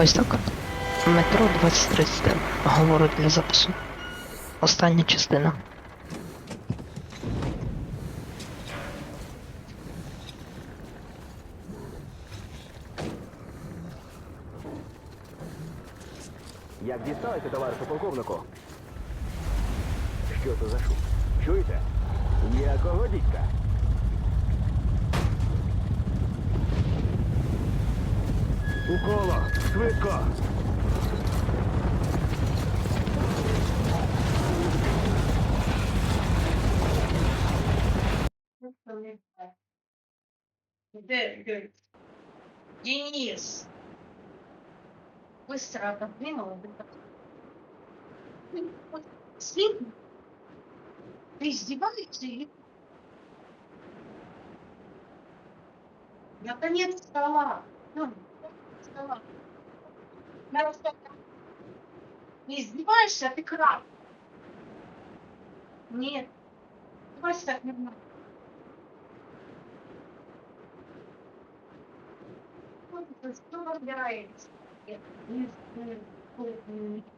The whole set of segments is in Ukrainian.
Ось так. Метро 2030. Говорю для запису. Остання частина. Як дісталися, товаришу полковнику? Що це за шум? Чуєте? Якого дідька? у коло. Швидко. Де? Денис. Быстро отодвинула. Вот слепно. Ты издеваешься или... Наконец-то! Стола. Я просто- Не издеваешься, а ты краб. Нет. Давай так не надо. Вот это разбирается? Нет, не-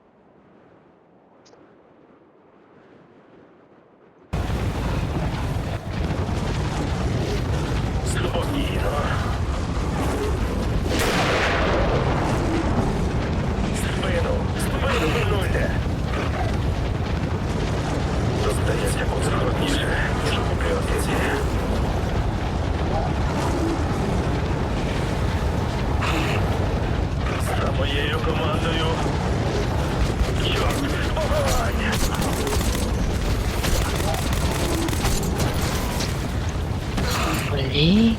Блін.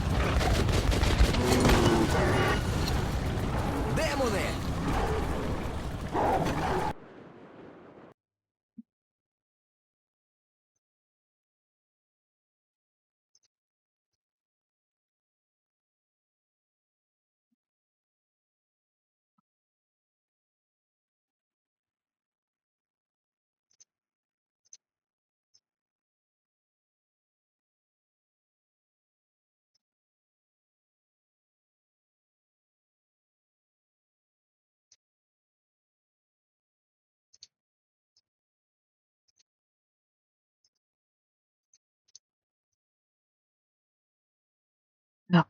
Yeah.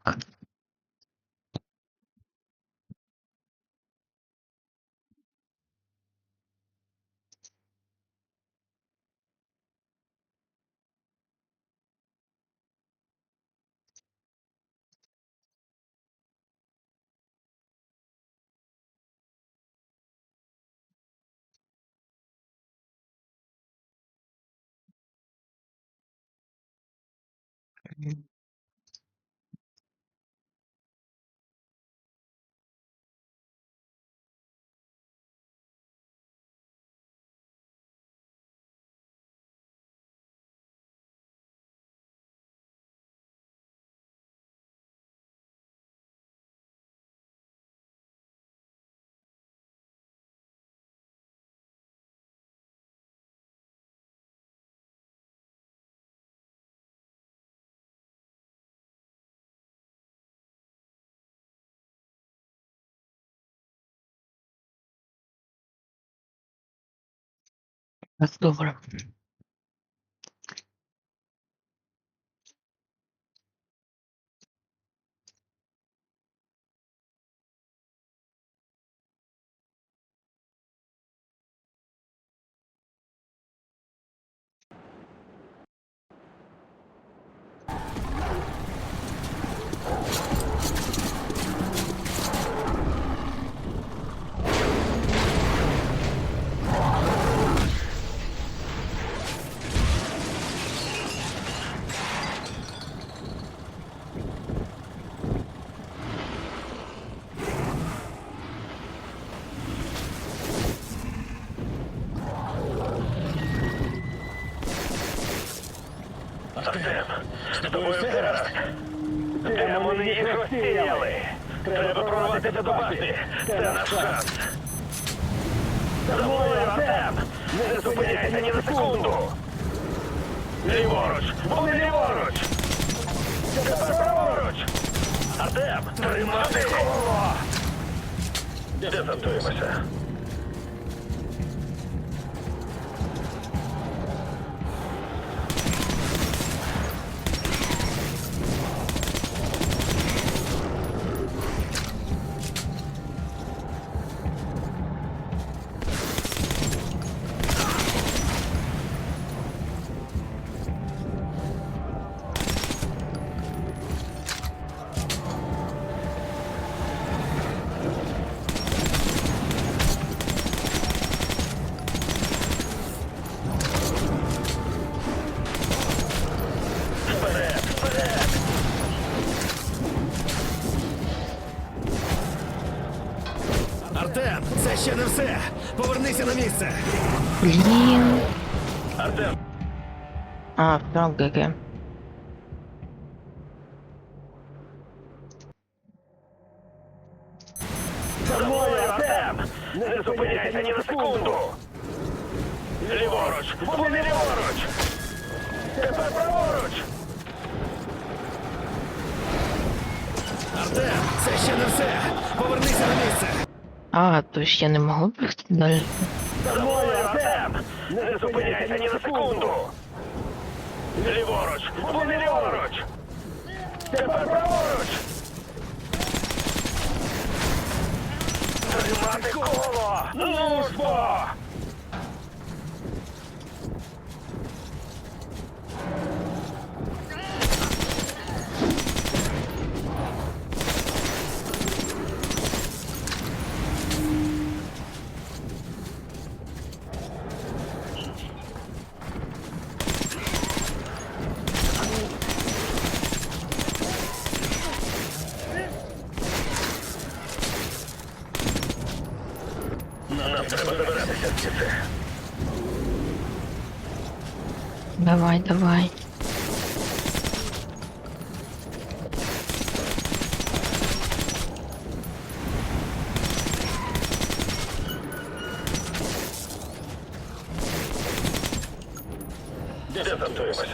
Mm. Так. Так, добре. Артем, з тобою все гаразд? Демони їх розсіяли. Треба прорватися до башти. Це наш шанс. За мною, Артем! Не зупиняйся ні на секунду! Ліворуч! Вони ліворуч! Тепер праворуч! Артем, тримати! Дезантуємося. Місце. Блін. Артем, А, прям ГГ. за мною, Артем! Не зупиняйся ні на секунду! Ліворуч! Вони ліворуч! Тепер праворуч! Артем, це ще не все. Повернися на місце. А, то я не бігти Артем! Не зупиняйся ні на секунду! Ліворуч! Вони ліворуч! Тепер праворуч! Тримати коло! Ну! Дезантуємося.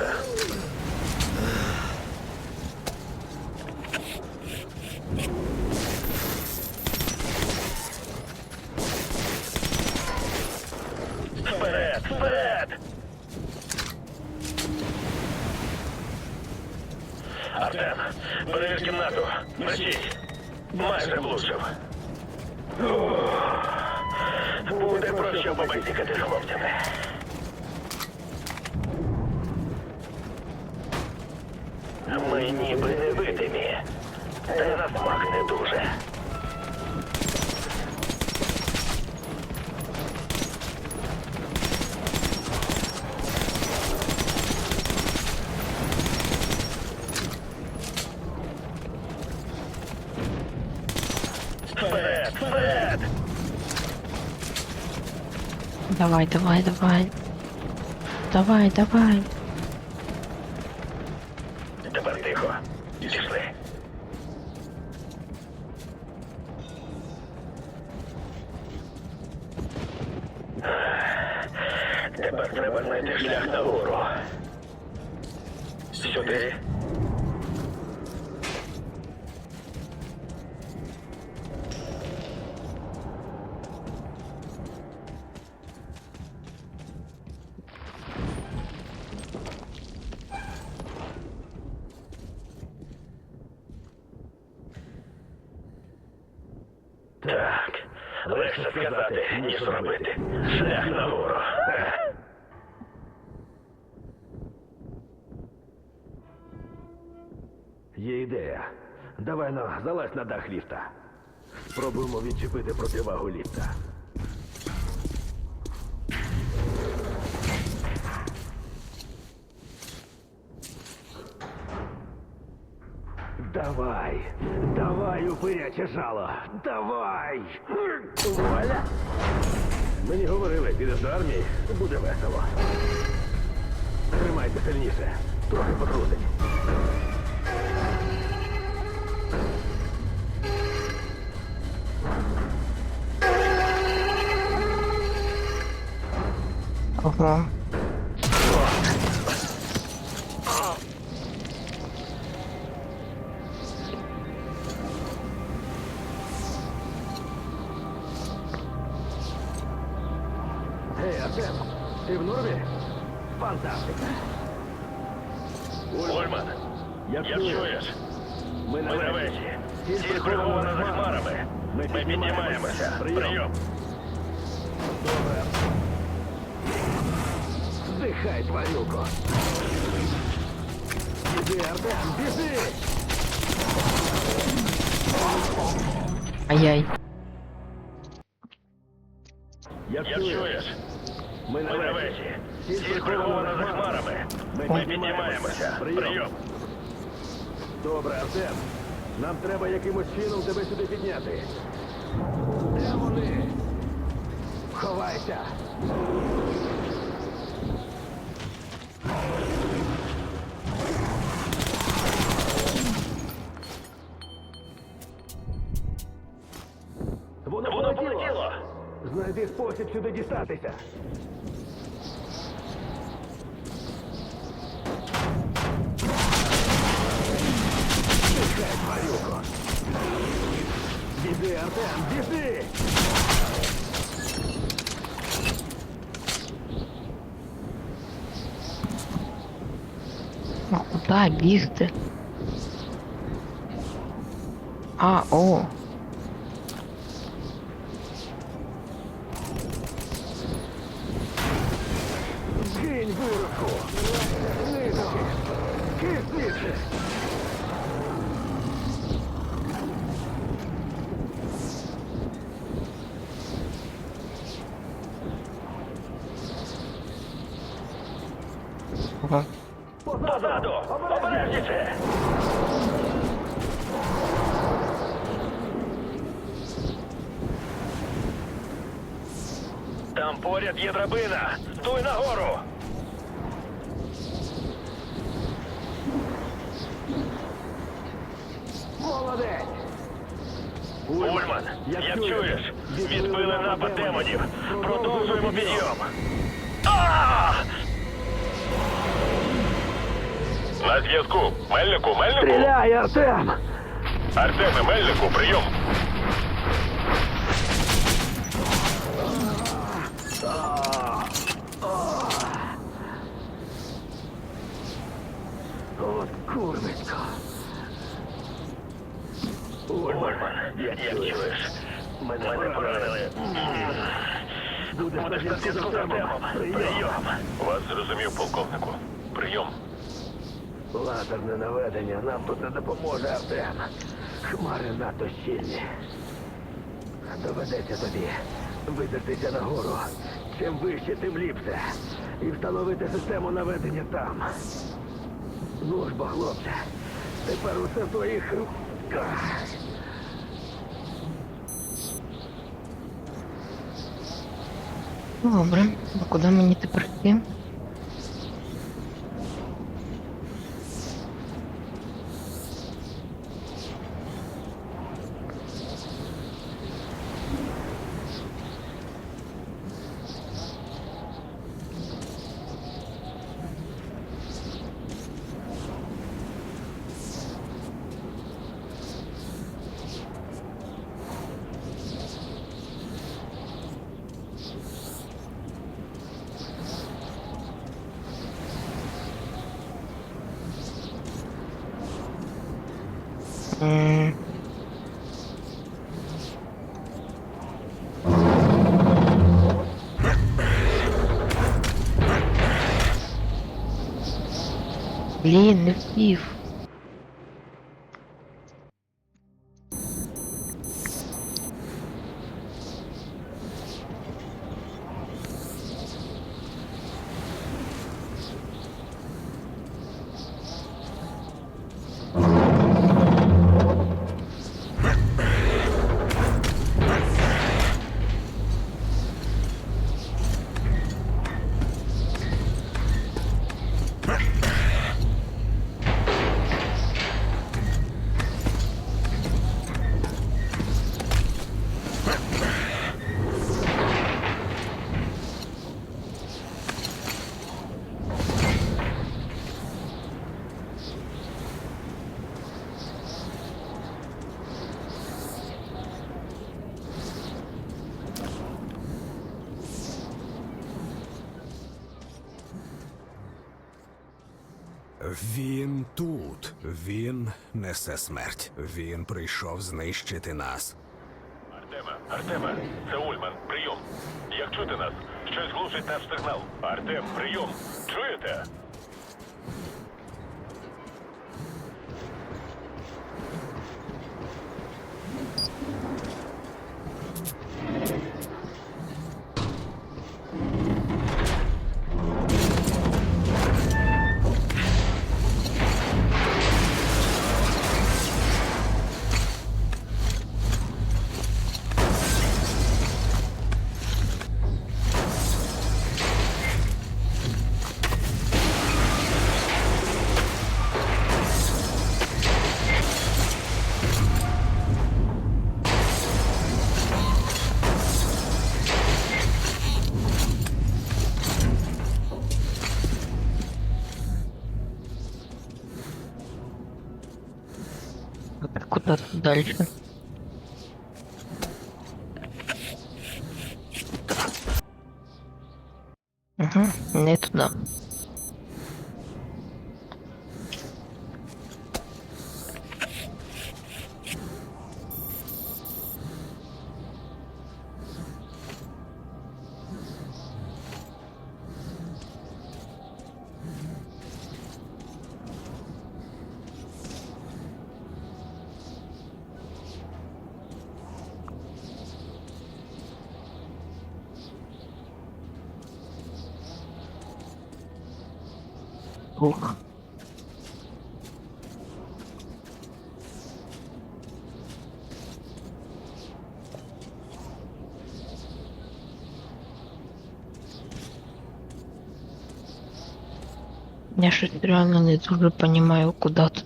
Вперед, вперед! Давай, давай, давай. Давай, давай. Є ідея. Давай ну, залазь на дах ліфта. Спробуємо відчепити противагу ліфта. Давай, давай, упиряче жало, давай! Вуаля! Мені говорили, підеш до армії, буде весело. Тримайте сильніше, трохи Ага. Эй, Артем, ты в норме? Фантастика. Ульман, я чуешь? Мы на Вэсе. Силь прикована за хмарами. Мы поднимаемся. Прием. Доброе. Здихай, тварюко. Біжи, Артем, біжи! Ай-яй. Як чуєш? Ми на вежі. Прихована за хмарами. Ми піднімаємося. Прийом. Добре, Артем. Нам треба якимось чином тебе сюди підняти. Де вони? Ховайся! Знайди спосіб сюди дістатися. Тихай, тварюко. Біжи, Артем, біжи! А куди бігти? А, о. Обережніше! Там поряд є драбина! Туй нагору! Молодець! Ульман, як чуєш, відбили напад демонів. Продовжуємо підйом. А! На зв'язку. Мельнику, Мельнику. Стріляй, Артем! Артеме, Мельнику, прийом. От курвисько! Ульман, як чуєш, мене поранили. Будеш Будеш на зв'язку з Артемом. Прийом. Вас зрозумів, полковнику. Прийом. Лазерне наведення нам тут не допоможе, Артем. Хмари надто щільні. Доведеться тобі видертися нагору. Чим вище, тим ліпше. І встановити систему наведення там. Ну ж бо, хлопче, тепер усе в твоїх руках. Добре. А куди мені тепер йти? Блін, не впів. Він тут. Він несе смерть. Він прийшов знищити нас. Артема, Артема, це Ульман, прийом. Як чути нас? Щось глушить наш сигнал. Артем, прийом. Чуєте? culture Ух. Я щось реально не дуже понимаю, куда тут.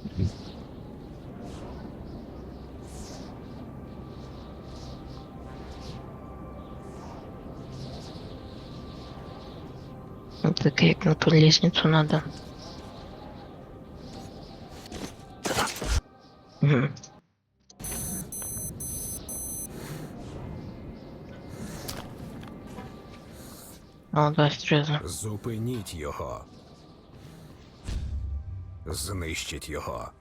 Ну, Так як на ту лестницу надо. Мгм. О, да, серйозно. Зупиніть його. Знищіть його.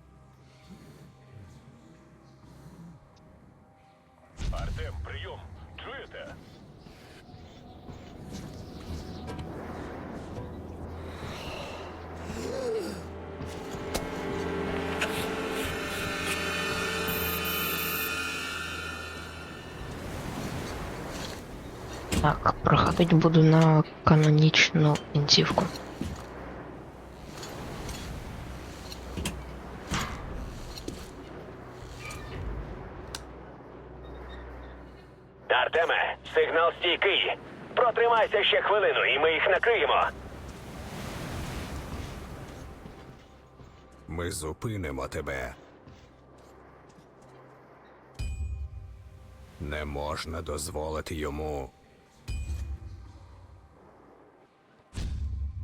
Так, буду на канонічну кінцівку. Артеме, сигнал стійкий. Протримайся ще хвилину, і ми їх накриємо. Ми зупинимо тебе. Не можна дозволити йому.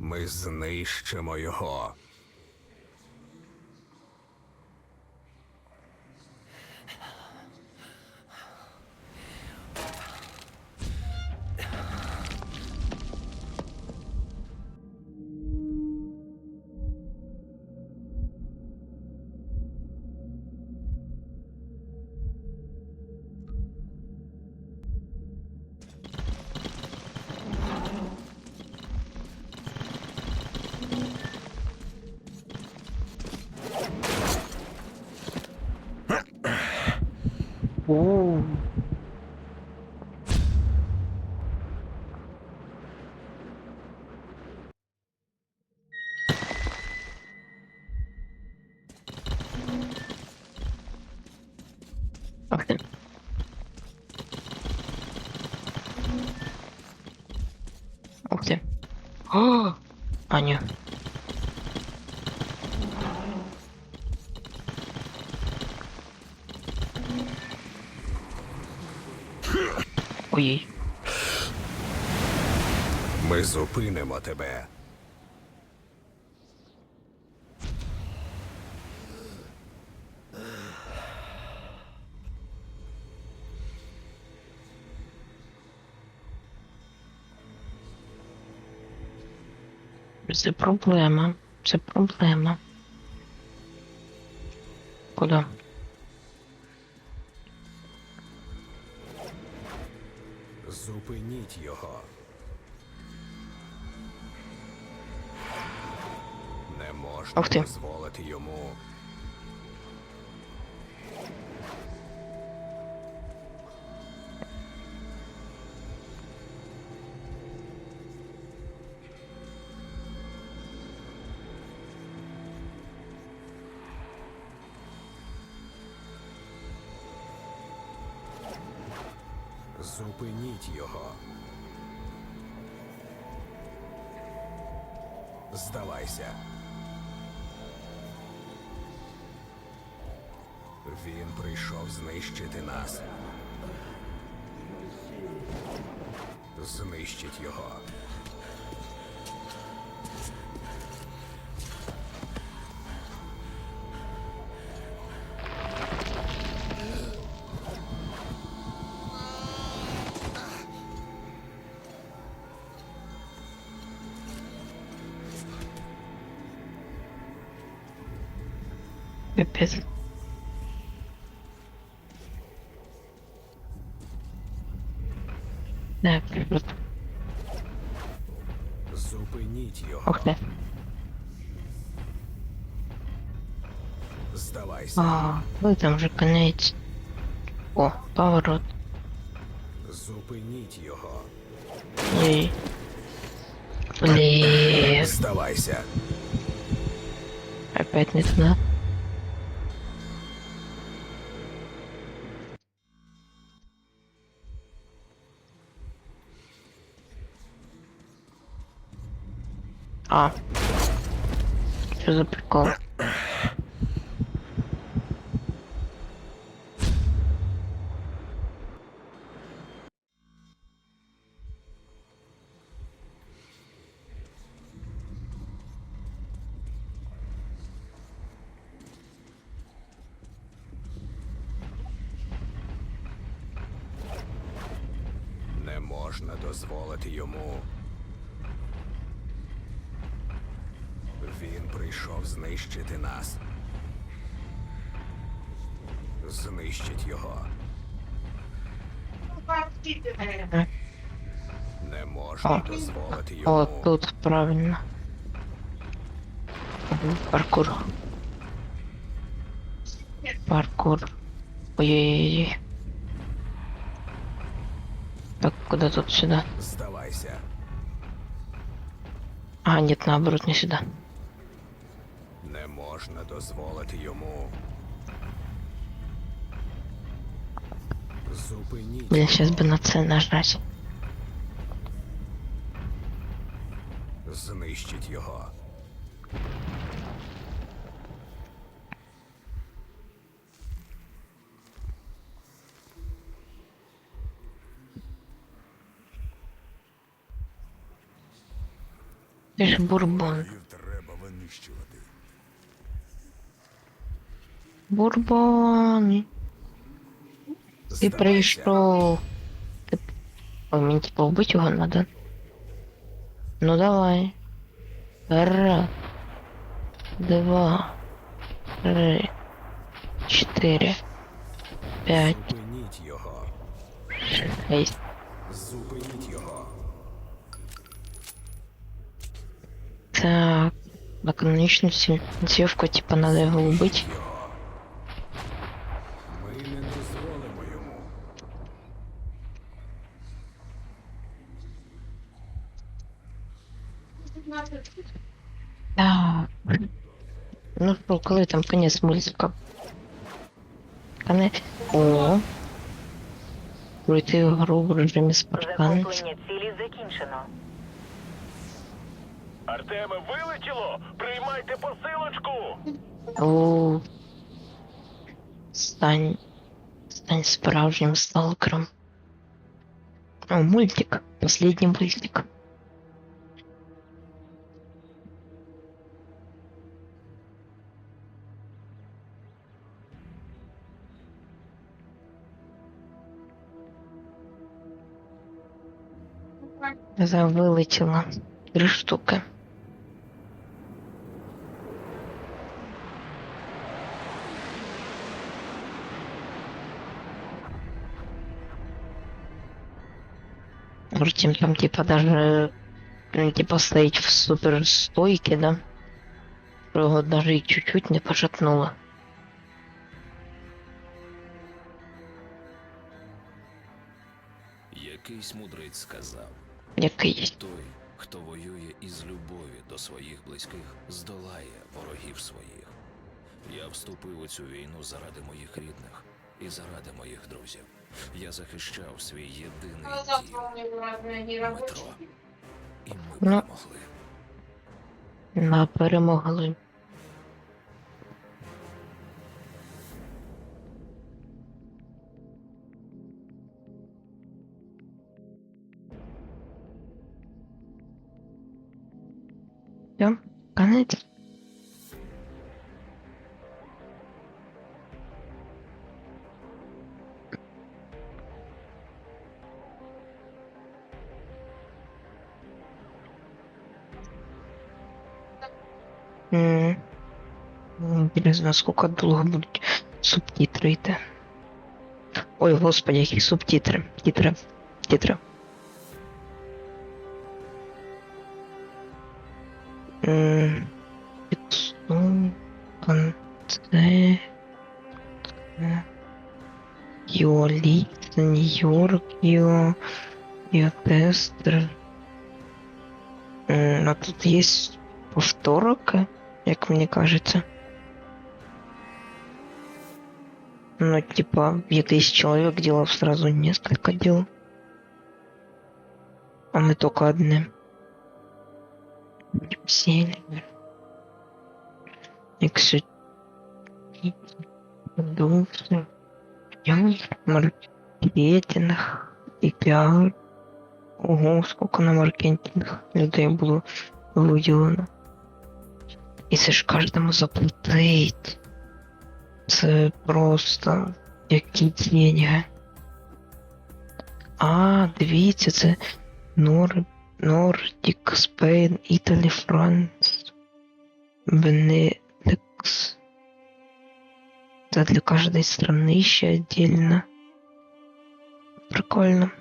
Ми знищимо його. warm Ой. Ми зупинимо тебе. Це проблема. Це проблема. Куда? Зупиніть його. Не можна дозволити йому. Зупиніть його. Здавайся. Він прийшов знищити нас. Знищить його. Пипец. Так, Зупиніть його. ох ти. Здавайся. А, ви там вже конець. О, поворот. Зупиніть його. Ей. Блин, Здавайся. опять не туда. А. Что за прикол? Можна дозволити йому. Йому. тут правильно. Паркур. Паркур. Ой-ой-ой. Так, куда тут сюда? Здавайся. А, нет, наоборот, не сюда. Не можна дозволити йому. Зупиніть. Блин, сейчас бы на С нажать. Знищить його. Ты ж бурбон. Їх треба винищувати. Бурбон. Ты Здавайся. пришел. Ты... Ой, мне типа убить его надо. Ну давай. Раз. Два. Три. Четыре. Пять. Зупиніть його. Шесть. Зупиніть його. Так. На конечности девку типа надо его убить. Ну що, коли там конець мультика? Конець. О. Пройти гру в режимі спартанець. Захоплення цілі закінчено. Артеме, вилетіло! Приймайте посилочку! О. Стань. Стань справжнім сталкером. О, мультик. Последний мультик. Завилетіла три штуки. Причем там типа даже типа стоит в суперстойке, да? Его даже и чуть-чуть не пошатнуло. Якийсь мудрець сказав. Якийсь. той, хто воює із любові до своїх близьких, здолає ворогів своїх. Я вступив у цю війну заради моїх рідних і заради моїх друзів. Я захищав свій єдиний Ну, дім метро. І ми Ну. перемогли. На перемогли. planet Блин, сколько долго будут субтитры это? Ой, господи, какие субтитры. Титры. Титры. М. Піцу, конце. Йоліт, Нью-Йорк, Йо, Йотестер. М, А тут є повторок, як мені кажеться. Ну, типа, якийсь чоловік делал сразу несколько дел. А не только Одне. Сильвер. Якщо... Продукция. Маркетинг. І піар. Ого, сколько на маркетинг людей було виділено. І це ж кожному заплатить. Це просто які деньги. А, дивіться, це Нор... Nordic, Spain, Italy, France, Benelux. Це для кожної страны ще отдельно. Прикольно.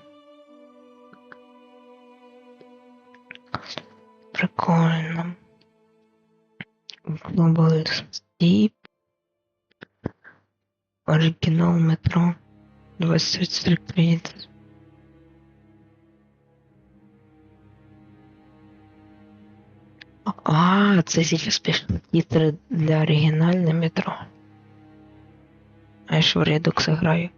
Прикольно. Global Steep. Оригінал метро. 23 клієнти. А, це пішли титри для оригінальне метро. А я ж в Redux граю.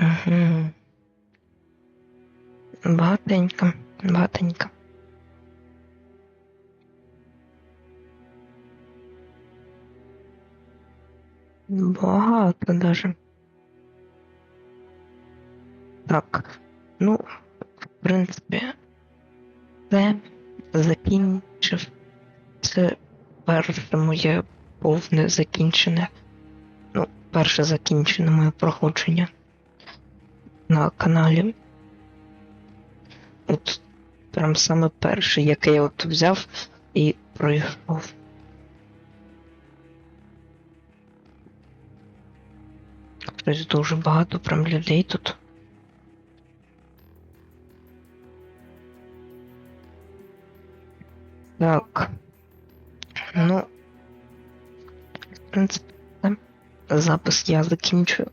Угу. Багатенько, багатенько. Багато даже. Так, принципі, це закінчив. Це перше моє повне закінчене. Ну, перше закінчене моє проходження на каналі. От прям саме перше, яке я от взяв і пройшов. Тобто дуже багато прям людей тут. Так. Ну, в принципі, запис я закінчую.